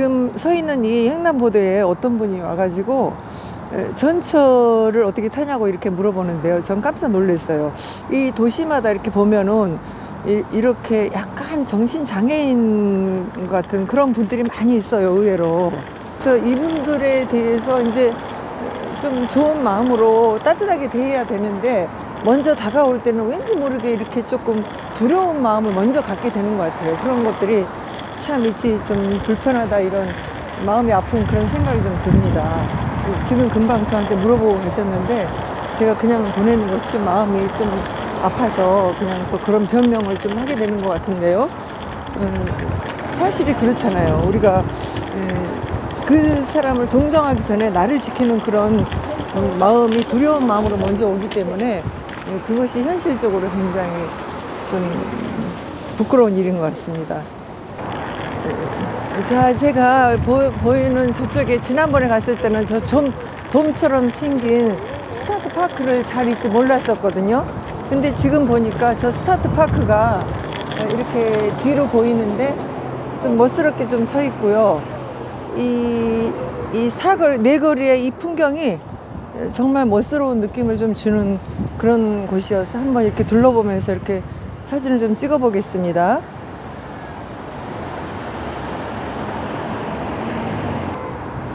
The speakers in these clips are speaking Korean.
지금 서 있는 이 횡단보도에 어떤 분이 와가지고 에, 전철을 어떻게 타냐고 이렇게 물어보는데요. 전 깜짝 놀랐어요. 이 도시마다 이렇게 보면은 이, 이렇게 약간 정신 장애인 같은 그런 분들이 많이 있어요. 의외로. 그래서 이분들에 대해서 이제 좀 좋은 마음으로 따뜻하게 대해야 되는데 먼저 다가올 때는 왠지 모르게 이렇게 조금 두려운 마음을 먼저 갖게 되는 것 같아요. 그런 것들이 참 있지 좀 불편하다 이런 마음이 아픈 그런 생각이 좀 듭니다. 지금 금방 저한테 물어보고 계셨는데 제가 그냥 보내는 것이 좀 마음이 좀 아파서 그냥 또 그런 변명을 좀 하게 되는 것 같은데요. 음, 사실이 그렇잖아요. 우리가 에, 그 사람을 동정하기 전에 나를 지키는 그런 음, 마음이 두려운 마음으로 먼저 오기 때문에 예, 그것이 현실적으로 굉장히 좀 부끄러운 일인 것 같습니다. 자, 제가 보, 보이는 저쪽에 지난번에 갔을 때는 저 좀 돔처럼 생긴 스타트 파크를 잘 잊지 몰랐었거든요. 근데 지금 보니까 저 스타트 파크가 이렇게 뒤로 보이는데 좀 멋스럽게 좀 서 있고요. 이, 이 사거리, 네거리의 이 풍경이 정말 멋스러운 느낌을 좀 주는 그런 곳이어서 한번 이렇게 둘러보면서 이렇게 사진을 좀 찍어 보겠습니다.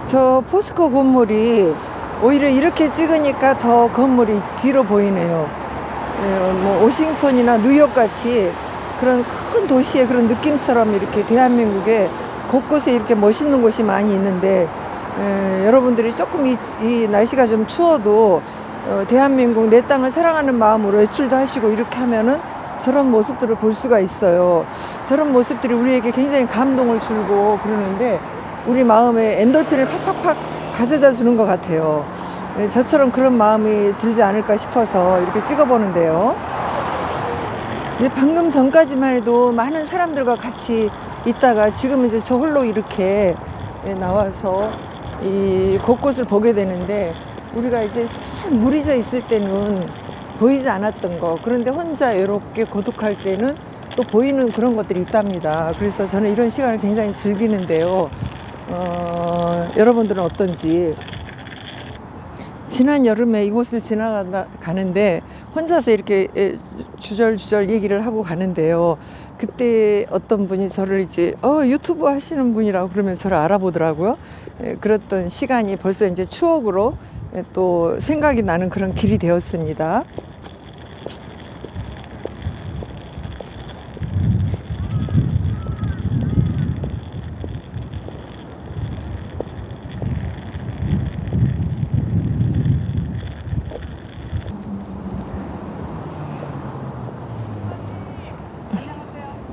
저 포스코 건물이 오히려 이렇게 찍으니까 더 건물이 뒤로 보이네요. 예, 뭐 오싱턴이나 뉴욕 같이 그런 큰 도시의 그런 느낌처럼 이렇게 대한민국에 곳곳에 이렇게 멋있는 곳이 많이 있는데 에, 여러분들이 조금 이, 이 날씨가 좀 추워도 어, 대한민국 내 땅을 사랑하는 마음으로 외출도 하시고 이렇게 하면은 저런 모습들을 볼 수가 있어요. 저런 모습들이 우리에게 굉장히 감동을 주고 그러는데 우리 마음에 엔돌핀을 팍팍팍 가져다 주는 것 같아요. 예, 저처럼 그런 마음이 들지 않을까 싶어서 이렇게 찍어보는데요. 네, 방금 전까지만 해도 많은 사람들과 같이 있다가 지금 이제 저걸로 이렇게 예, 나와서 이 곳곳을 보게 되는데 우리가 이제 싹 무리져 있을 때는 보이지 않았던 거 그런데 혼자 외롭게 고독할 때는 또 보이는 그런 것들이 있답니다. 그래서 저는 이런 시간을 굉장히 즐기는데요. 어, 여러분들은 어떤지 지난 여름에 이곳을 지나가는데 혼자서 이렇게 에, 주절주절 얘기를 하고 가는데요. 그때 어떤 분이 저를 이제 어 유튜브 하시는 분이라고 그러면 저를 알아보더라고요. 에, 그랬던 시간이 벌써 이제 추억으로 에, 또 생각이 나는 그런 길이 되었습니다.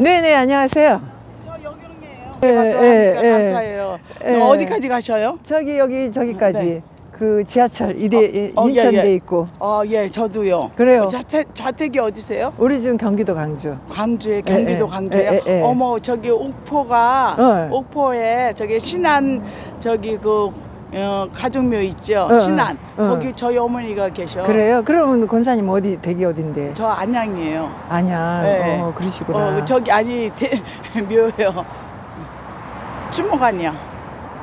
네네 안녕하세요. 저 여경이에요. 예, 예, 예, 예. 감사해요. 예. 너 어디까지 가셔요? 저기 여기 저기까지 네. 그 지하철 이대 어, 어, 예, 인천대 예. 있고 어, 예, 저도요. 그래요. 자택 자택이 어디세요? 우리 지금 경기도 강주. 광주에 경기도 예, 광주예요. 예, 예, 예. 어머, 저기 옥포가 어. 옥포에 저기 신안 저기 그 어, 가족묘 있죠. 어, 신안. 어. 거기 저희 어머니가 계셔. 그래요? 그러면 권사님 어디 댁이 어딘데? 저 안양이에요. 아냐. 네. 어 그러시구나. 어, 저기 아니 대, 묘요. 추모관이요.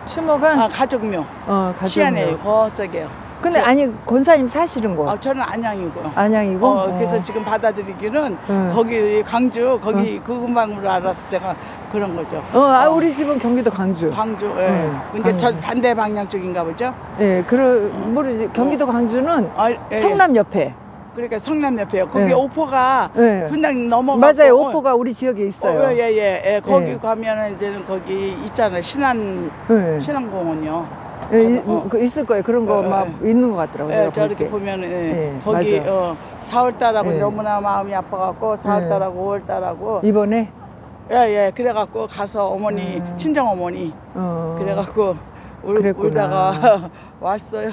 추모가 아, 가족묘. 어 가족. 시안에 거저게요. 근데 저- 아니 권사님 사시는 곳 아, 저는 안양이고요. 안양이고. 어, 그래서 어. 지금 받아들이기는 응. 거기 광주 거기 그 근방으로 알아서 제가 그런 거죠. 어, 아, 어, 우리 집은 경기도 강주. 광주. 예. 응, 근데 저 광주. 반대 방향 쪽인가 보죠. 예, 그러 모르지. 경기도 강주는 아, 예, 예. 성남 옆에. 그러니까 성남 옆에요. 거기 예. 오포가 예. 분당 넘어가. 맞아요. 오포가 우리 지역에 있어요. 어, 예, 예, 예. 거기 예. 가면은 이제는 거기 있잖아요. 신안 예. 신안공원이요. 예, 이- 어. 그 있을 거예요. 그런 거 어, 막 예. 있는 것 같더라고요. 예, 내가 볼 저렇게 때. 보면은 예. 예, 거기 맞아. 어, 4월달하고 예. 너무나 마음이 아파갖고 4월달하고 5월달하고 이번에 예, 예. 그래갖고 가서 어머니 음. 친정 어머니 어, 그래갖고 울, 그랬구나. 울다가 왔어요.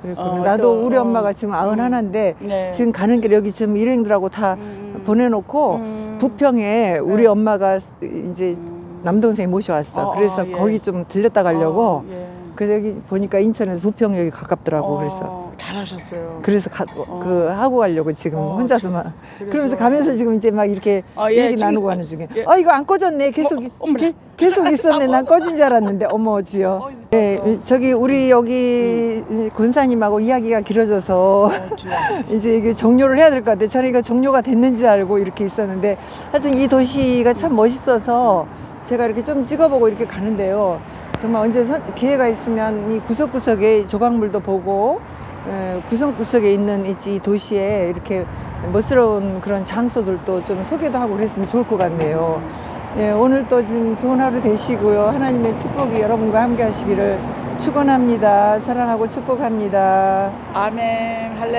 그랬구나. 어, 나도 또, 우리 어. 엄마가 지금 아흔 하나인데 네. 지금 가는 길에 여기 지금 일행들하고 다 음. 보내놓고 음. 부평에 우리 네. 엄마가 이제 음. 남동생 이 모셔왔어. 어, 그래서 어, 예. 거기 좀 들렸다 가려고. 어, 예. 그래서 여기 보니까 인천에서 부평역이 가깝더라고. 어, 그래서 잘 잘하셨어요. 그래서 가, 그 하고 가려고 지금 어, 혼자서만 그러면서. 가면서 지금 이제 막 이렇게 어, 예, 얘기 지금- 나누고 하는 중에 예. 아 이거 안 꺼졌네 계속 어, 어머나. 게- 계속 있었네 난 꺼진 줄 알았는데 어머 주여 네 저기 우리 여기 음. 이 권사님하고 이야기가 길어져서 이제 이게 종료를 해야 될 것 같아요 저는 이거 종료가 됐는지 알고 이렇게 있었는데 하여튼 이 도시가 참 멋있어서 제가 이렇게 좀 찍어보고 이렇게 가는데요 정말 언제 선- 기회가 있으면 이 구석구석에 조각물도 보고 에, 구석구석에 있는 이 지- 도시에 이렇게 멋스러운 그런 장소들도 좀 소개도 하고 그랬으면 좋을 것 같네요. 예, 오늘 또 지금 좋은 하루 되시고요. 하나님의 축복이 여러분과 함께 하시기를 축원합니다. 사랑하고 축복합니다. 아멘 할렐.